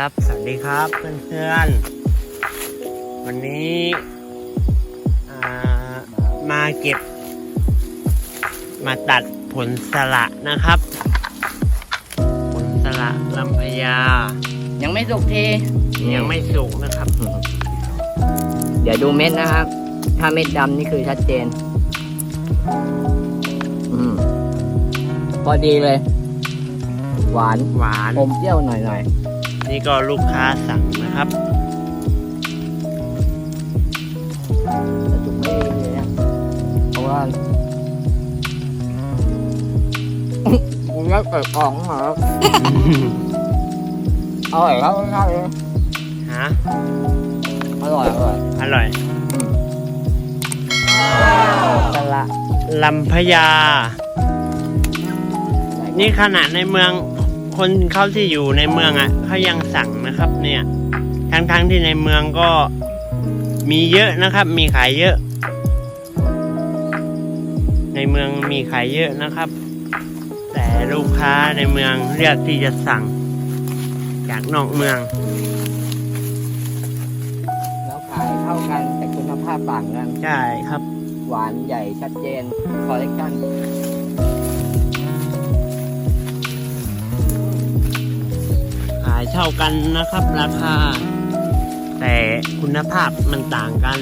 ครับ สวัสดีครับเพื่อนๆ วันนี้อ่ามาเก็บ มาตัดผลสละนะครับ ผลสละลำพญา ยังไม่สุกทียังไม่สุกนะครับ เดี๋ยวดูเม็ดนะครับ ถ้าเม็ดดำนี่คือชัดเจนอืมพอดีเลย หวานหวานอมเปรี้ยวหน่อยนี่ ก็ลูกค้าสั่งนะครับๆแต่สุกไม่ดีเลยนะเพราะว่าคุณก็เปิดกล่องเหรออร่อยครับอร่อยเลยฮะอร่อยอร่อยอร่อยอืมสละลำพญา นี่ขนาดในเมือง คนเขาที่อยู่ในเมืองอะเขายังสั่งนะครับเนี่ยทั้งๆที่ในเมืองก็มีเยอะนะครับ มีขายเยอะ ในเมืองมีขายเยอะนะครับ แต่ลูกค้าในเมืองเลือกที่จะสั่ง จากนอกเมืองแล้วขายเท่ากันแต่คุณภาพต่างกัน ใช่ครับ หวานใหญ่ชัดเจนคอลเลกชันายเท่ากันนะครับ ราคา แต่คุณภาพมันต่างกัน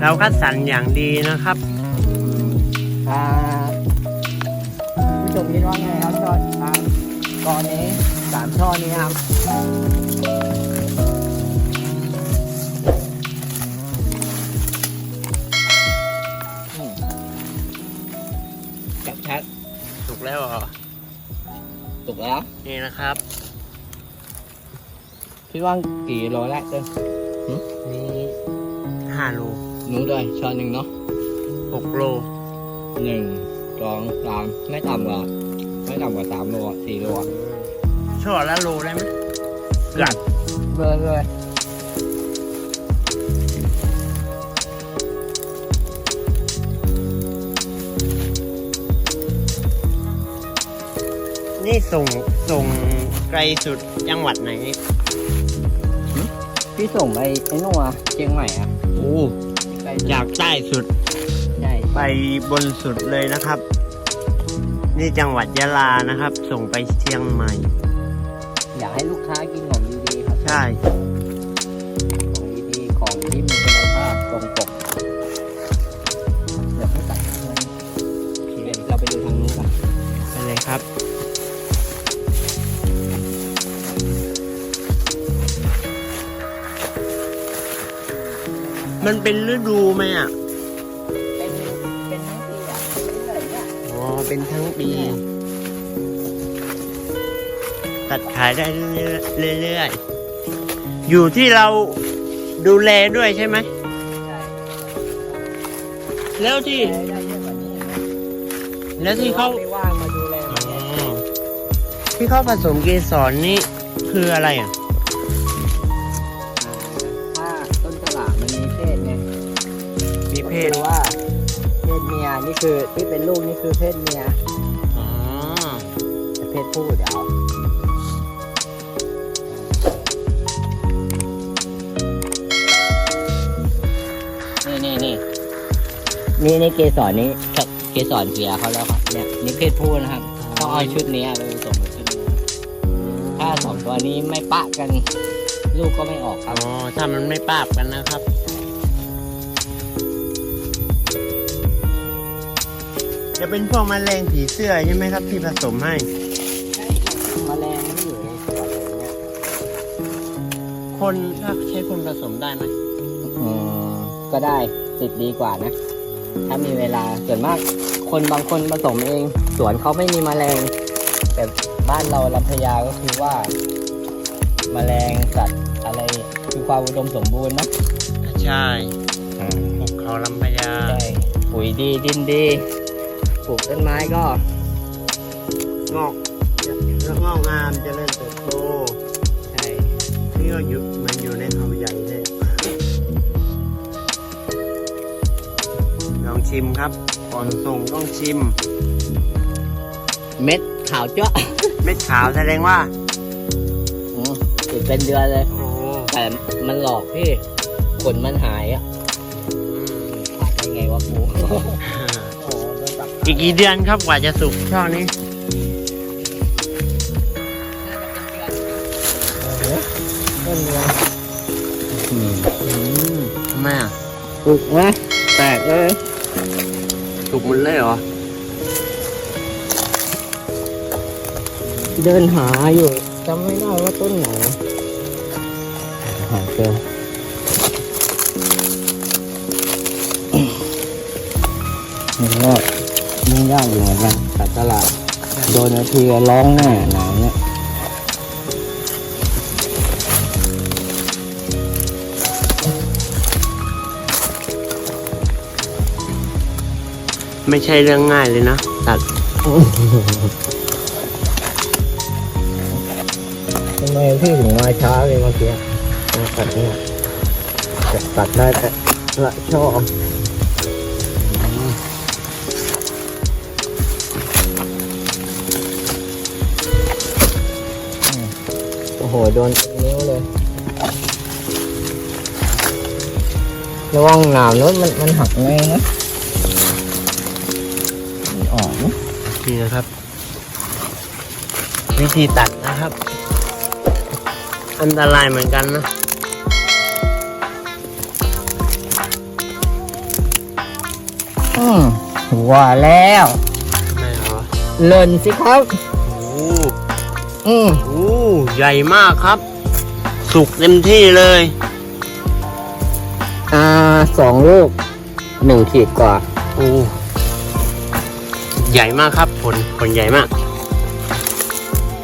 เราคัดสรรอย่างดีนะครับอ่าผู้ชมคิดว่าไงครับช่ออ่ากอนี้สามช่อนี้ครับอืมชัดถูกแล้วเหรอ ๆถูกแล้ว นี่นะครับ พี่ว่ากี่โลแรกเด้อนี่ห้าโลหนูด้วยช่อหนึ่งเนาะหกโลหนึ่งสองสามไม่ต่ำกว่าไม่ต่ำกว่าสามโลอะสี่โลอะช่อละโลได้ไหมเกือบเบอร์เลย นี่ส่งส่งไกลสุดจังหวัดไหนพี่ส่งไปไอ้นู่นอะเชียงใหม่อะโอ้ไกลจากใต้สุดใช่ไปบนสุดเลยนะครับ นี่จังหวัดยะลานะครับ ส่งไปเชียงใหม่ อยากให้ลูกค้ากินของดีๆครับ ใช่ มันเป็นฤดูไหมอะ เป็นเป็นทั้งปีอะเรื่อยๆเนี่ยอ๋อ เป็นทั้งปี ตัดขายได้เรื่อยๆ อยู่ที่เราดูแลด้วยใช่ไหม ใช่แล้วที่ ได้ได้เยอะกว่านี้นะแล้วที่เขา ไม่ว่างมาดูแลอ๋มันเนี่ยอที่เขาผสมเกสรนี่คืออะไรอะ นี่คือที่เป็นลูกนี่คือเพศเมียอ๋อแต่เพศผู้เดี๋ยวเอานี่นี่นี่นี่นี่เกสรนี้เกสรเสียเขาแล้วครับเนี่ยนี่เพศผู้นะครับต้องเอาชุดนี้ไปผสมกับชุดนี้ถ้าสองตัวนี้ไม่ปะกัน ลูกก็ไม่ออกคอ๋รัอบถ้ามันไม่ปาบกันนะครับ จะเป็นพวกแมลงผีเสื้อใช่ไหมครับที่ผสมให้แมลงที่อยู่ในสวนอะไรเงี้ยคนถ้าใช้คนผสมได้ไหมอืมก็ได้ติดดีกว่านะ ถ้ามีเวลาส่วนมาก คนบางคนผสมเอง สวนเขาไม่มีแมลง แต่บ้านเราลำพญาก็คือว่า แมลงสัตว์อะไรคือความอุดมสมบูรณ์เนอะใช่พวกเขาลำพญาใช่ปุ๋ยดีดินดีป ลูกต้นไม้ก็ งอกแล้วงอกงามเจริญเติบโตใช่นี่ก็อยู่มันอยู่ในเขาใหญ่เลยลองชิมครับ ก่อนส่งต้องชิม เม็ดขาวจ้วะเม็ดขาวแสดงว่าอืมติดเป็นเดือนเลย โอ้แต่มันหลอกพี่ขนมันหายอะ อีกกี่เดือนครับกว่าจะสุกช่อนี้ต้นเดือนอืมทำไมอะถูกไหมแตกเลยสุกหมดเลยเหรอ เดินหาอยู่จำไม่ได้ว่าต้นไหนหาเจอ ยิ่งยากอยู่เหมือนกันตัดตลาดโดนนาทีร้องแน่หนาวเนี่ยไม่ใช่เรื่องง่ายเลยนะตัดทำไมพี่ถึงมาช้าเลยเมื่อกี้ตัดเนี่ยตัดได้แต่ละชอโโหโดนนิ้วเลย ระวังหนามนู้นมันมันหักไงนะมันออกนะนี่นะครับ วิธีตัดนะครับ อันตรายเหมือนกันนะอืมว่าแล้ว ไม่เหรอ เล่นสิครับ โอ้ อืมโหใหญ่มากครับ สุกเต็มที่เลย อ่าสองลูกหนึ่งขีดกว่า โอ้ใหญ่มากครับ ผลผลใหญ่มาก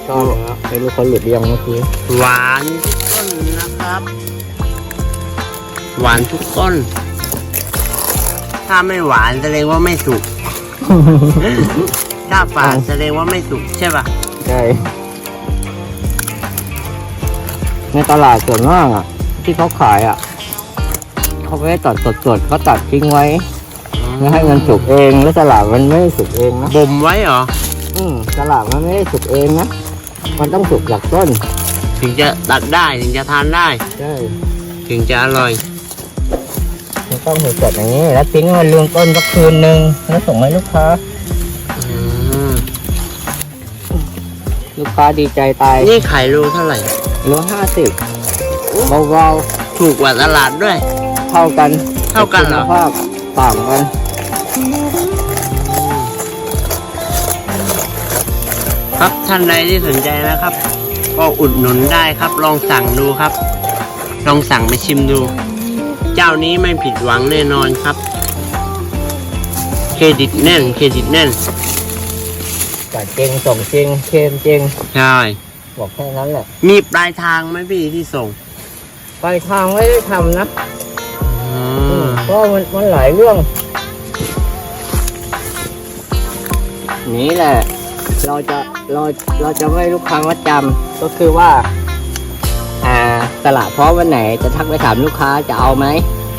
ชอบนะไม่รู้เขาหลุดหรือยังเมื่อกี้หวานทุกต้นนะครับ หวานทุกต้น ถ้าไม่หวานแสดงว่าไม่สุก ถ้าฝาดแสดงว่าไม่สุกใช่ปะใช่ ในตลาดส่วนมากอะ ที่เขาขายอะเขาไม่ได้ตัดสดๆเขาตัดทิ้งไว้ไม่ให้มันสุกเองแล้วตลาดมันไม่ได้สุกเองนะบ่มไว้เหรออืมตลาดมันไม่ได้สุกเองนะมันต้องสุกจากต้น ถึงจะตัดได้ถึงจะทานได้ใช่ถึงจะอร่อยมันต้องสดๆอย่างนี้ แล้วทิ้งให้มันลืมต้นสักคืนนึงแล้วส่งให้ลูกค้าอืมลูกค้าดีใจตาย นี่ขายโลเท่าไหร่ โลห้าสิบเบาถูกกว่าตลาดด้วย ๆเท่ากันเท่ากันเหรอ คุณภาพต่างกันครับท่านใดที่สนใจนะครับ ก็อุดหนุนได้ครับ ลองสั่งดูครับ ลองสั่งไปชิมดู เจ้านี้ไม่ผิดหวังแน่นอนครับ เครดิตแน่น เครดิตแน่นจัดจริงส่งจริงเค็มจริงใช่ บอกแค่นั้นแหละมีปลายทางไหมพี่ที่ส่งปลายทางไม่ได้ทำนะอ๋อเพราะมันมันหลายเรื่อง นี่แหละ เราจะเราเราจะไม่ให้ลูกค้ามาจำก็คือว่า อ่าตลาดเพราะวันไหนจะทักไปถามลูกค้าจะเอาไหม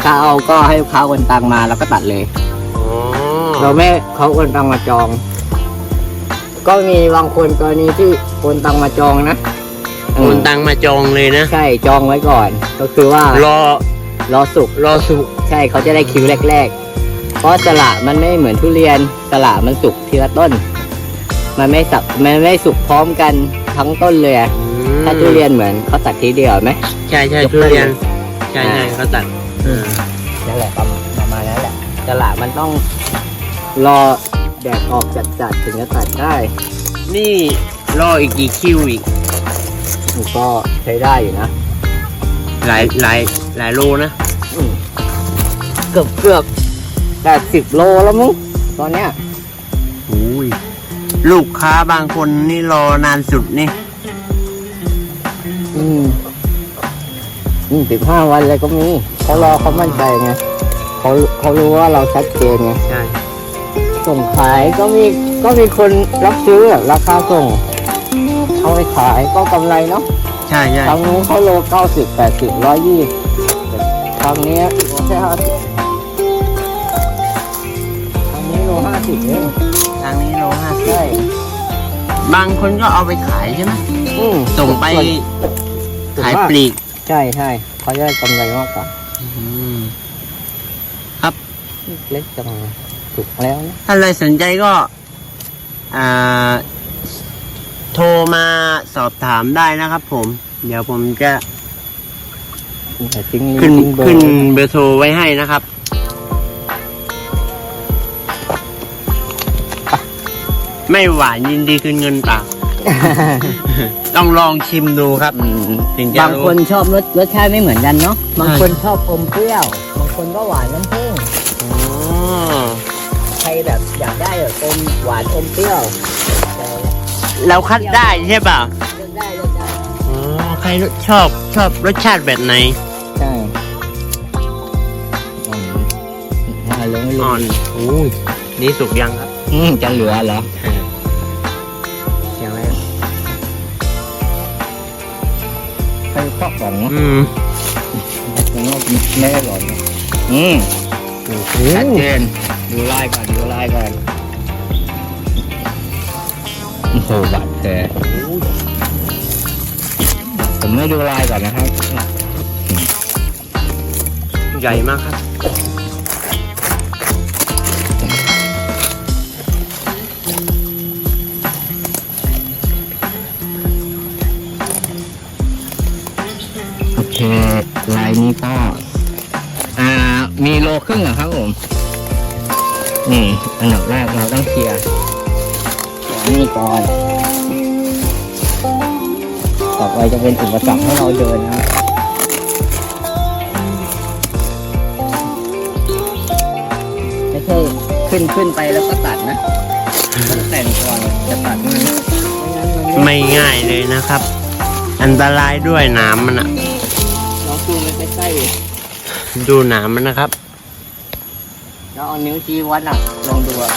ถ้าเอาก็ให้ลูกค้าโอนตังมาแล้วก็ตัดเลยอ๋อเราไม่เขาโอนตังมาจอง ก็มีบางคนกรณีที่โอนตังมาจองนะโอนตังมาจองเลยนะ ใช่จองไว้ก่อน ก็คือว่ารอรอสุกรอสุกใช่เขาจะได้คิวแรก ๆ เพราะสละมันไม่เหมือนทุเรียนสละมันสุกทีละต้น มันไม่สับมันไม่สุกพร้อมกันทั้งต้นเลยอะถ้าทุเรียนเหมือนเขาตัดทีเดียวไหมใช่ใช่ยกทุต้นเรียนใช่ใช่เขาตัดอ่านั่นแหละประมาณประมาณนั้นแหละสละมันต้องรอ แดดออกจัดๆถึงจะตัดได้ นี่รออีกกี่คิวอีก มันก็ใช้ได้อยู่นะหลายหลายหลายโลนะอืมเกือบเกือบแปดสิบโลแล้วมั้งตอนเนี้ยอุ้ยลูกค้าบางคนนี่รอนานสุดนี่ อืมอืมสิบห้าวันเลยก็มีเขารอเขามั่นใจไงเขาเขารู้ว่าเราชัดเจนไง ใช่ ส่งขายก็มีก็มีคนรับซื้ออะราคาส่งเอาไปขายก็กำไรเนาะใช่ใช่ครั้งนู้นเขาโลเก้าสิบแปดสิบร้อยยี่ครั้งนี้โลแค่ห้าสิบครั้งนี้โลห้าสิบเองทางนี้โลห้าสิบใช่บางคนก็เอาไปขายใช่ไหมอืมส่งไปส่วนขายปลีก ใช่ใช่เขาจะได้กำไรมากกว่าอืมเล็กจัง ถูกแล้วนะถ้าเลยสนใจก็อ่าโทรมาสอบถามได้นะครับผม เดี๋ยวผมจะแต่ทิ้งขึ้นทิ้งเบอร์ขึ้นเบอร์โทรไว้ให้นะครับ ไม่หวานยินดีคืนเงินเปล่า ต้องลองชิมดูครับอืมถึงจะบางรู้ คนชอบรสรสชาติไม่เหมือนกันเนาะบางคนชอบอมเปรี้ยว บางคนก็หวานน้ำผึ้งอ๋อใคร แบบอยากได้แบบอมหวานอมเปรี้ยวแต่เราคัดได้ใช่เปล่าเลือกได้เลือกได้อ๋อใครชอบชอบรสชาติแบบไหนใช่อ่อนอ่อนลงลอ่องนโอ้ยนี่สุกยังครับอืมจะเหลือเหรอยังไงใครชอบแบบนี้อืมผมว่าไม่ได้หรอกนะอืม ชัดเจนดู ลายก่อนดูลายก่อนโอ้โหบาดแผลผมไม่ดูลายก่อนนะครับ ใหญ่มากครับ โอเคลายนี้ก็ อ่า มีโลครึ่งเหรอครับผม นี่อันดับแรกเราต้องเคลียร์อันนี้ก่อน ต่อไปจะเป็นอุปสรรคให้เราเดินนะครับไม่ใช่ขึ้นขึ้นไปแล้วก็ตัดนะต้องแต่งก่อนจะตัดมันไม่งั้นมันไม่ไม่ง่ายเลยนะครับ อันตรายด้วยหนามมันอะเราซูมไปใกล้ๆดิดูหนามมันนะครับ แล้วเอานิ้วชี้วัดอะลองดูอะ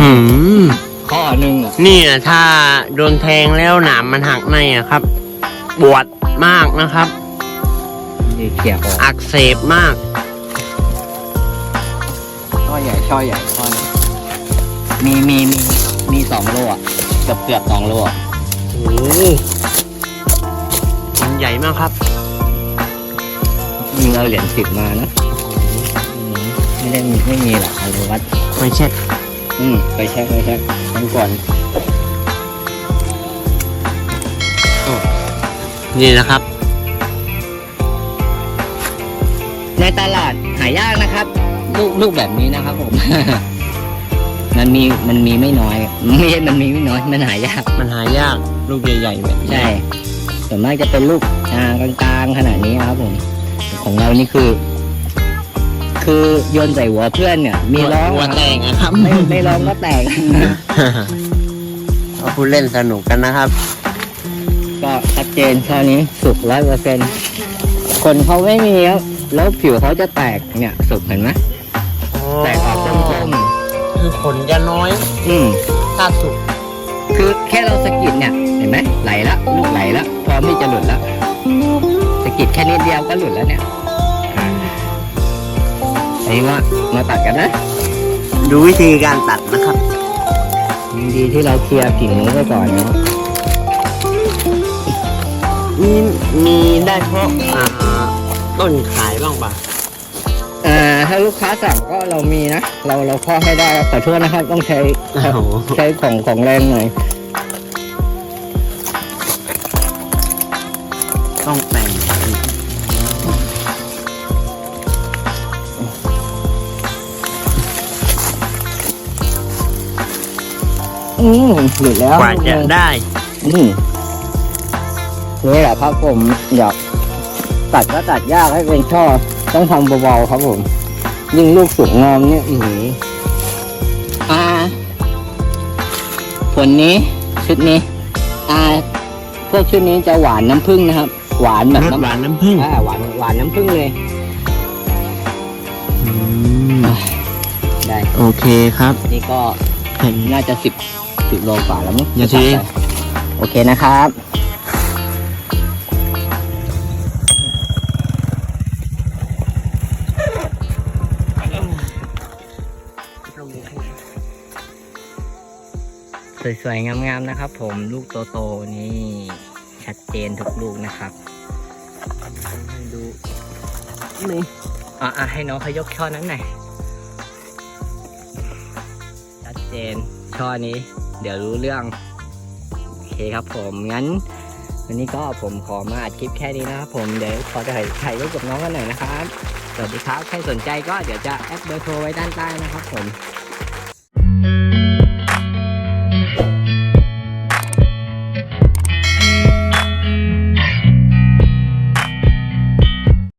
หืมข้อหนึ่งอะเนี่ยถ้าโดนแทงแล้วหนามมันหักในอะครับปวดมากนะครับ นี่เขี่ยออกอักเสบมากช่อใหญ่ช่อใหญ่ช่อหนึ่งมีมีมีมีสองโลอะเกือบเกือบสองโลอะโอ้โหมันใหญ่มากครับมีเอาเหรียญสิบมานะอืม ไม่ได้มีไม่มีหรอกเอาไปวัดไม่ใช่อืมไปเช็คไปเช็คกันก่อนนี่นะครับ ในตลาดหายากนะครับ ลูกลูกแบบนี้นะครับผม มันมีมันมีไม่น้อยไม่ใช่มันมีไม่น้อยมันหายาก มันหายากลูกใหญ่ๆแบบนี้ใช่ส่วนมากจะเป็นลูกอ่ากลางๆขนาดนี้ครับผม ของเรานี่คือ คือโยนใส่หัวเพื่อนเนี่ย มีร้องหัวแตกอะครับไม่ไม่ร้องก็แตกเอาผู้เล่นสนุกกันนะครับ ก็ชัดเจนข้อนี้สุกร้อยเปอร์เซ็นคนเขาไม่มีครับแล้วผิวเขาจะแตกเนี่ย สุกเห็นไหมแตกออกส้มคือขนจะน้อยๆอืมถ้าสุกคือแค่เราสะกิดเนี่ย เห็นไหมไหลละลูกไหลละพร้อมที่จะหลุดละสะกิดแค่นิดเดียวก็หลุดแล้วเนี่ยอ่า อันนี้ว่ามาตัดกันนะ ดูวิธีการตัดนะครับดีที่เราเคลียร์กิ่งนี้ไว้ก่อนเนาะมีมีได้เพราะอ่าต้นขายบ้างป่ะอ่าถ้าลูกค้าสั่งก็เรามีนะ เราเราพ่อให้ได้ครับขอโทษนะครับ ต้องใช้โอ้โหใช้ของของแรงหน่อยต้องแต่ง อืมหลุดแล้วกว่าจะได้ อืมนี่แหละครับผมอยากตัดก็ตัดยากให้เป็นช่อต้องทำเบาๆครับผม ยิ่งลูกสูงงอมเนี่ยอือหืออ่า ผลนี้ชุดนี้ อ่า พวกชุดนี้จะหวานน้ำผึ้งนะครับ หวานแบบรสน้ำหวานน้ำผึ้งอ่าหวานหวานน้ำผึ้งเลย อืมได้ โอเคครับ นี่ก็เห็นน่าจะสิบ สิบโลกว่าแล้วมั้งอย่าทีโอเคนะครับเสวยๆ งามๆ นะครับผมลูกโตๆ นี่ชัดเจนทุกลูกนะครับให้ดูนี่อะอะให้น้องเขายกช่อนั้นหน่อยชัดเจนช่อนี้ เดี๋ยวรู้เรื่อง โอเคครับผมงั้น วันนี้ก็ผมขอมาอัดคลิปแค่นี้นะครับผมเดี๋ยวขอถ่ายถ่ายรูปกับน้องกันหน่อยนะครับสวัสดีครับใครสนใจก็เดี๋ยวจะแอดเบอร์โทรไว้ด้านใต้นะครับผม